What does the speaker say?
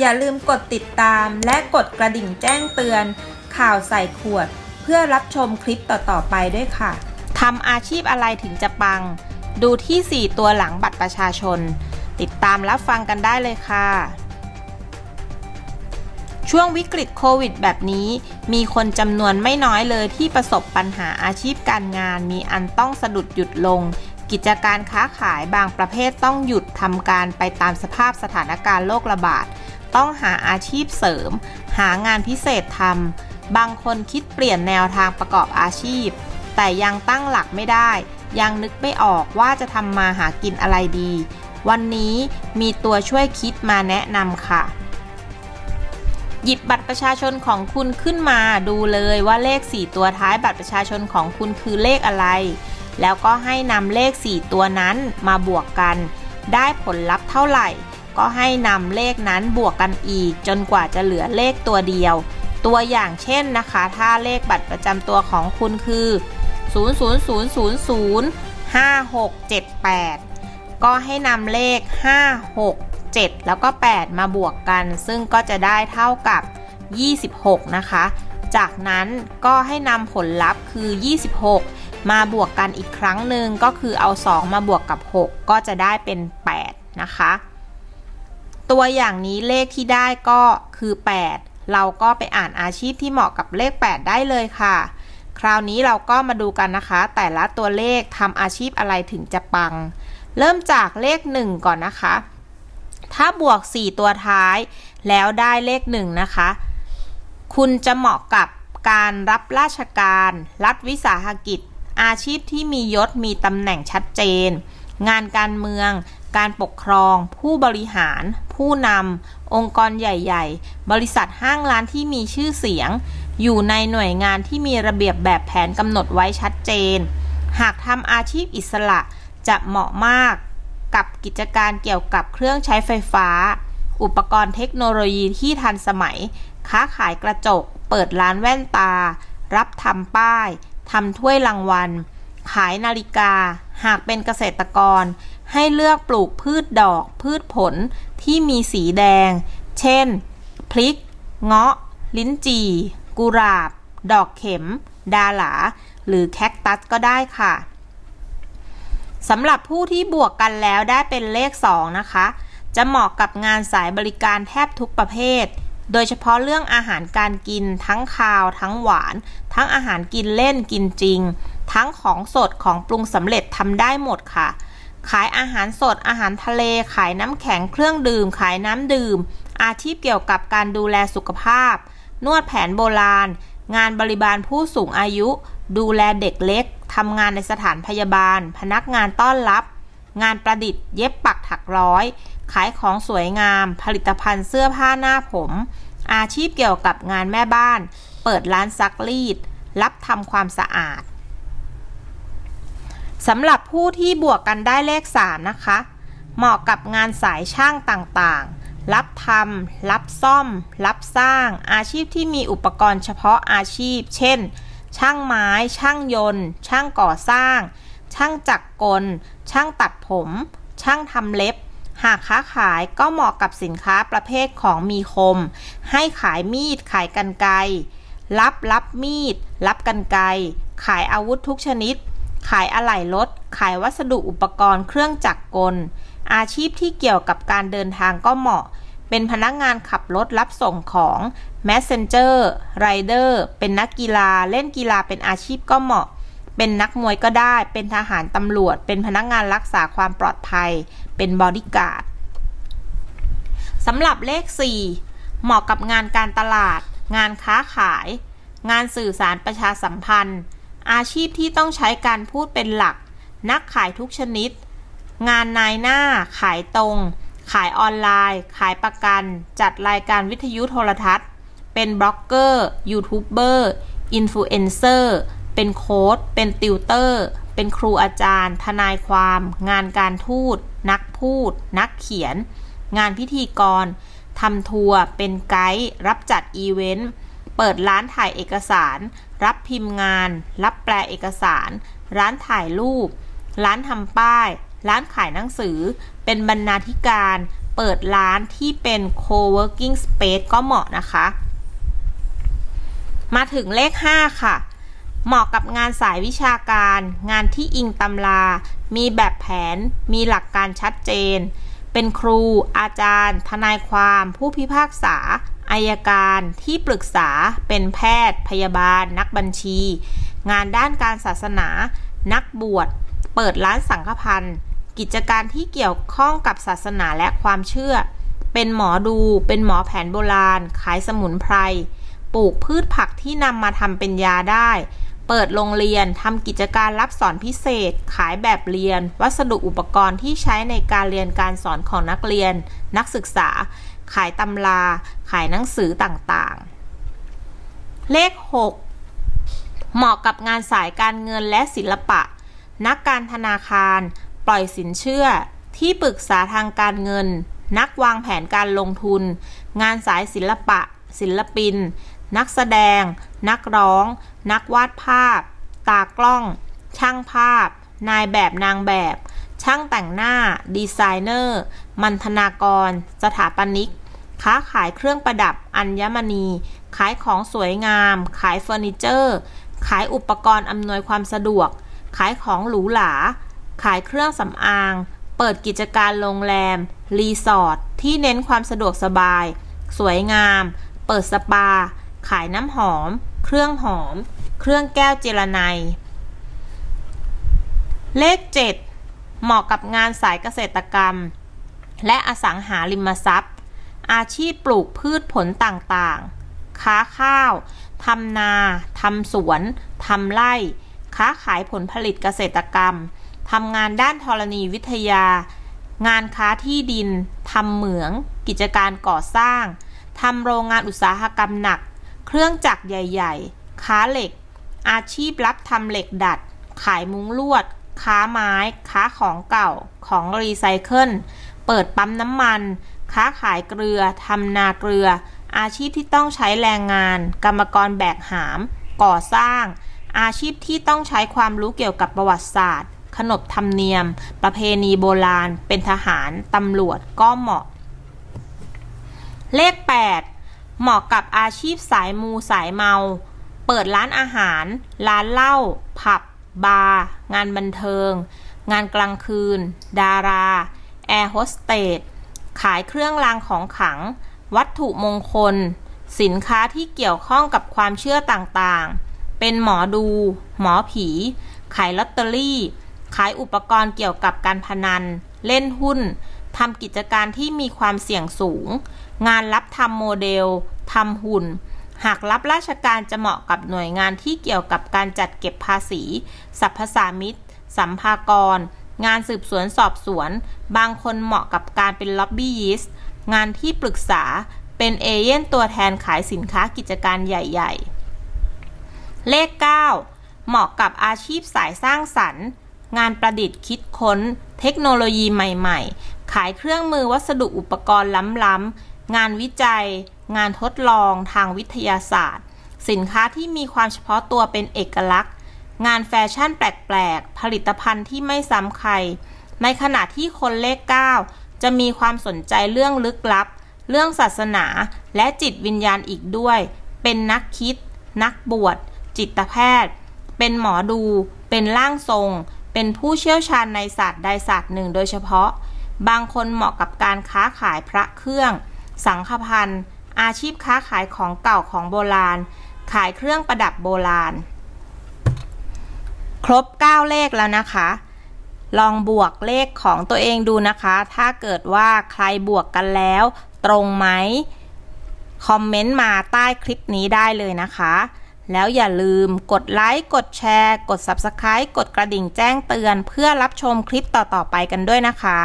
อย่าลืมกดติดตามและกดกระดิ่งแจ้งเตือน ข่าวใส่ขวด เพื่อรับชมคลิปต่อๆไปด้วยค่ะทำอาชีพอะไรถึงจะปัง ดูที่ 4 ตัวหลังบัตรประชาชน ติดตามรับฟังกันได้เลยค่ะ ช่วงวิกฤตโควิดแบบนี้ มีคนจำนวนไม่น้อยเลยที่ประสบปัญหาอาชีพการงาน มีอันต้องสะดุดหยุดลง กิจการค้าขายบางประเภทต้องหยุดทำการไปตามสภาพสถานการณ์โรคระบาด ต้องหาอาชีพเสริม หางานพิเศษทำบางคนคิดเปลี่ยนแนวทางประกอบอาชีพ แต่ยังตั้งหลักไม่ได้ ยังนึกไม่ออกว่าจะทำมาหากินอะไรดี วันนี้มีตัวช่วยคิดมาแนะนำค่ะ หยิบบัตรประชาชนของคุณขึ้นมาดูเลยว่าเลข 4 ตัวท้ายบัตรประชาชนของคุณคือเลขอะไร แล้วก็ให้นำเลข 4 ตัวนั้นมาบวกกัน ได้ผลลัพธ์เท่าไหร่ ก็ให้นำเลขนั้นบวกกันอีก จนกว่าจะเหลือเลขตัวเดียว ตัวอย่างเช่นนะคะ ถ้าเลขบัตรประจำตัวของคุณคือ 000005678 ก็ให้นำเลข 5 6 7 แล้วก็ 8 มาบวกกัน ซึ่งก็จะได้เท่ากับ 26 นะคะ จากนั้นก็ให้นำผลลัพธ์คือ 26 มาบวกกันอีกครั้งหนึ่งก็คือเอา 2 มาบวกกับ 6 ก็จะได้เป็น 8 นะคะ ตัวอย่างนี้เลขที่ได้ก็คือ 8 เราก็ไปอ่านอาชีพที่เหมาะกับเลข 8 ได้เลยค่ะ คราวนี้เราก็มาดูกันนะคะ แต่ละตัวเลขทำอาชีพอะไรถึงจะปัง เริ่มจากเลข 1 ก่อนนะคะ ถ้าบวก 4 ตัวท้าย แล้วได้เลข 1 นะคะ คุณจะเหมาะกับการรับราชการ รัฐวิสาหกิจ อาชีพที่มียศมีตำแหน่งชัดเจน งานการเมือง การปกครอง ผู้บริหาร ผู้นำองค์กรใหญ่ ๆ บริษัทห้างร้านที่มีชื่อเสียง อยู่ในหน่วยงานที่มีระเบียบแบบแผนกำหนดไว้ชัดเจน หากทำอาชีพอิสระจะเหมาะมากกับกิจการเกี่ยวกับเครื่องใช้ไฟฟ้า อุปกรณ์เทคโนโลยีที่ทันสมัย ค้าขายกระจก เปิดร้านแว่นตา รับทำป้ายทำถ้วยรางวัล ขายนาฬิกา หากเป็นเกษตรกร ให้เลือกปลูกพืชดอกพืชผลที่มีสีแดง เช่น พริก เงาะ ลิ้นจี่ กุหลาบ ดอกเข็ม ดาหลา หรือแคคตัสก็ได้ค่ะสำหรับผู้ที่บวกกันแล้วได้เป็นเลข 2 นะคะ จะเหมาะกับงานสายบริการแทบทุกประเภท โดยเฉพาะเรื่องอาหารการกิน ทั้งคาว ทั้งหวาน ทั้งอาหารกินเล่นกินจริง ทั้งของสดของปรุงสำเร็จทำได้หมดค่ะ ขายอาหารสด อาหารทะเล ขายน้ำแข็ง เครื่องดื่ม ขายน้ำดื่ม อาชีพเกี่ยวกับการดูแลสุขภาพ นวดแผนโบราณ งานบริบาลผู้สูงอายุ ดูแลเด็กเล็ก ทำงานในสถานพยาบาล พนักงานต้อนรับ งานประดิษฐ์ เย็บปักถักร้อย ขายของสวยงาม ผลิตภัณฑ์เสื้อผ้าหน้าผม อาชีพเกี่ยวกับงานแม่บ้าน เปิดร้านซักรีด รับทำความสะอาด สำหรับผู้ที่บวกกันได้เลข 3 นะคะ เหมาะกับงานสายช่างต่างๆ รับทำรับซ่อม รับสร้าง อาชีพที่มีอุปกรณ์เฉพาะอาชีพ เช่น ช่างไม้ ช่างยนต์ ช่างก่อสร้าง ช่างจักรกล ช่างตัดผม ช่างทำเล็บ หากค้าขายก็เหมาะกับสินค้าประเภทของมีคม ให้ขายมีด ขายกันไกรรับรับมีด รับกันไกรขายอาวุธทุกชนิด ขายอะไหล่รถ ขายวัสดุอุปกรณ์เครื่องจักรกล อาชีพที่เกี่ยวกับการเดินทางก็เหมาะ เป็นพนักงานขับรถรับส่งของ Messenger Rider เป็นนักกีฬา เล่นกีฬาเป็นอาชีพก็เหมาะ เป็นนักมวยก็ได้ เป็นทหารตำรวจ เป็นพนักงานรักษาความปลอดภัย เป็นบอดี้การ์ดสำหรับเลข 4 เหมาะกับงานการตลาด งานค้าขาย งานสื่อสารประชาสัมพันธ์ อาชีพที่ต้องใช้การพูดเป็นหลัก นักขายทุกชนิด งานนายหน้า ขายตรง ขายออนไลน์ ขายประกัน จัดรายการวิทยุโทรทัศน์ เป็นบล็อกเกอร์ ยูทูบเบอร์ อินฟลูเอนเซอร์ เป็นโค้ด เป็นติวเตอร์ เป็นครูอาจารย์ ทนายความ งานการทูต นักพูด นักเขียน งานพิธีกรทำทัวร์ เป็นไกด์ รับจัดอีเวนต์ เปิดร้านถ่ายเอกสาร รับพิมพ์งาน รับแปลเอกสาร ร้านถ่ายรูป ร้านทำป้าย ร้านขายหนังสือ เป็นบรรณาธิการ เปิดร้านที่เป็น co-working space ก็เหมาะนะคะ มาถึงเลข 5 ค่ะ เหมาะกับงานสายวิชาการ งานที่อิงตำรา มีแบบแผน มีหลักการชัดเจน เป็นครู อาจารย์ ทนายความ ผู้พิพากษา อายการที่ปรึกษาเป็นแพทย์ พยาบาล นักบัญชี งานด้านการศาสนา นักบวช เปิดร้านสังฆพันธ์กิจการที่เกี่ยวข้องกับศาสนาและความเชื่อ เป็นหมอดู เป็นหมอแผนโบราณ ขายสมุนไพร ปลูกพืชผักที่นำมาทำเป็นยาได้ เปิดโรงเรียนทำกิจการรับสอนพิเศษ ขายแบบเรียน วัสดุอุปกรณ์ที่ใช้ในการเรียนการสอนของนักเรียน นักศึกษา ขายตำรา ขายหนังสือต่างๆ เลข 6 เหมาะกับงานสายการเงินและศิลปะ นักการธนาคาร ปล่อยสินเชื่อ ที่ปรึกษาทางการเงิน นักวางแผนการลงทุน งานสายศิลปะ ศิลปิน นักแสดง นักร้อง นักวาดภาพ ตากล้อง ช่างภาพ นายแบบนางแบบ ช่างแต่งหน้า ดีไซเนอร์มันธนากร สถาปนิก ค้าขายเครื่องประดับ อัญมณี ขายของสวยงาม ขายเฟอร์นิเจอร์ ขายอุปกรณ์อำนวยความสะดวก ขายของหรูหรา ขายเครื่องสำอาง เปิดกิจการโรงแรม รีสอร์ท ที่เน้นความสะดวกสบาย สวยงาม เปิดสปา ขายน้ำหอม เครื่องหอม เครื่องแก้วเจรไน เลข 7 เหมาะกับงานสายเกษตรกรรม และอสังหาริมทรัพย์ อาชีพปลูกพืชผลต่างๆ ค้าข้าว ทำนา ทำสวน ทำไร่ ค้าขายผลผลิตเกษตรกรรม ทำงานด้านธรณีวิทยา งานค้าที่ดิน ทำเหมือง กิจการก่อสร้าง ทำโรงงานอุตสาหกรรมหนัก เครื่องจักรใหญ่ ๆ ค้าเหล็ก อาชีพรับทำเหล็กดัด ขายมุ้งลวด ค้าไม้ ค้าของเก่า ของรีไซเคิล เปิดปั๊มน้ำมัน ค้าขายเกลือ ทำนาเกลือ อาชีพที่ต้องใช้แรงงาน กรรมกรแบกหาม ก่อสร้าง อาชีพที่ต้องใช้ความรู้เกี่ยวกับประวัติศาสตร์ ขนบธรรมเนียม ประเพณีโบราณ เป็นทหาร ตำรวจ ก็เหมาะ เลข 8 เหมาะกับอาชีพสายมูสายเมา เปิดร้านอาหาร ร้านเหล้า ผับ บาร์ งานบันเทิง งานกลางคืน ดารา แอร์โฮสเตส ขายเครื่องรางของขลัง วัตถุมงคล สินค้าที่เกี่ยวข้องกับความเชื่อต่างๆ เป็นหมอดู หมอผี ขายลอตเตอรี่ ขายอุปกรณ์เกี่ยวกับการพนัน เล่นหุ้น ทำกิจการที่มีความเสี่ยงสูง งานรับทำโมเดล ทำหุ่น หากรับราชการจะเหมาะกับหน่วยงานที่เกี่ยวกับการจัดเก็บภาษี สรรพสามิตสัมภากร งานสืบสวนสอบสวน บางคนเหมาะกับการเป็นล็อบบี้ยิสต์งานที่ปรึกษา เป็นเอเย่นตัวแทนขายสินค้ากิจการใหญ่ๆ เลข 9 เหมาะกับอาชีพสายสร้างสรรค์ งานประดิษฐ์คิดค้น เทคโนโลยีใหม่ๆ ขายเครื่องมือวัสดุอุปกรณ์ล้ำๆงานวิจัย งานทดลองทางวิทยาศาสตร์ สินค้าที่มีความเฉพาะตัวเป็นเอกลักษณ์ งานแฟชั่นแปลกๆ ผลิตภัณฑ์ที่ไม่ซ้ำใคร ในขณะที่คนเลข 9 จะมีความสนใจเรื่องลึกลับ เรื่องศาสนาและจิตวิญญาณอีกด้วย เป็นนักคิด นักบวช จิตแพทย์ เป็นหมอดู เป็นร่างทรง เป็นผู้เชี่ยวชาญในศาสตร์ใดศาสตร์หนึ่งโดยเฉพาะ บางคนเหมาะกับการค้าขายพระเครื่อง สังฆพันธ์ อาชีพค้าขายของเก่าของโบราณ ขายเครื่องประดับโบราณ ครบ 9 เลขแล้วนะคะ ลองบวกเลขของตัวเองดูนะคะ ถ้าเกิดว่าใครบวกกันแล้ว ตรงไหมคอมเมนต์มาใต้คลิปนี้ได้เลยนะคะ แล้วอย่าลืมกดไลค์กดแชร์ กด Subscribe กดกระดิ่งแจ้งเตือน เพื่อรับชมคลิปต่อๆไปกันด้วยนะคะ